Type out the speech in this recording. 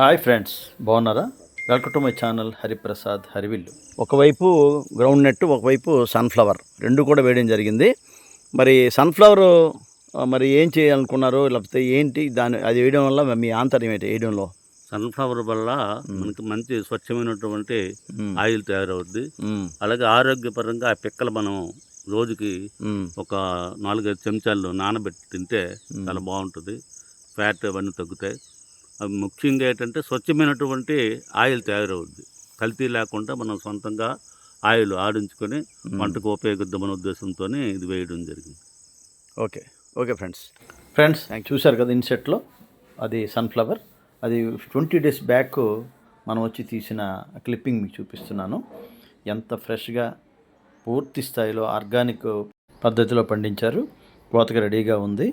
Hi friends బాగున్నారా? Welcome to my channel Hariprasad Harivillu. ఒకవైపు ground net ఒకవైపు sunflower. రెండు కూడా వేయడం జరిగింది. మరి సన్ఫ్లవర్ మరి ఏం చేయాలనుకున్నారు లేకపోతే ఏంటి దాని అది వేయడం వల్ల మీ ఆంతర్యం ఏంటి వేయడంలో? సన్ఫ్లవర్ వల్ల మనకి మంచి స్వచ్ఛమైనటువంటి. ఆయిల్ తయారవుద్ది. అలాగే ఆరోగ్యపరంగా ఆ పిక్కలు మనం రోజుకి. ఒక నాలుగైదు చెంచాలు నానబెట్టి తింటే చాలా బాగుంటుంది. ఫ్యాట్ అవన్నీ తగ్గుతాయి. ముఖ్యంగా ఏంటంటే స్వచ్ఛమైనటువంటి ఆయిల్ తయారవుద్ది. కల్తీ లేకుండా మనం సొంతంగా ఆయిల్ ఆడించుకొని వంటకు ఉపయోగిద్దామనే ఉద్దేశంతో ఇది వేయడం జరిగింది. ఓకే. Okay friends. ఫ్రెండ్స్ చూశారు కదా ఇన్సెట్లో? అది సన్ఫ్లవర్. అది ట్వంటీ డేస్ బ్యాక్ మనం వచ్చి తీసిన క్లిప్పింగ్ మీకు చూపిస్తున్నాను. ఎంత ఫ్రెష్గా పూర్తి స్థాయిలో ఆర్గానిక్ పద్ధతిలో పండించారు. కోతగా రెడీగా ఉంది.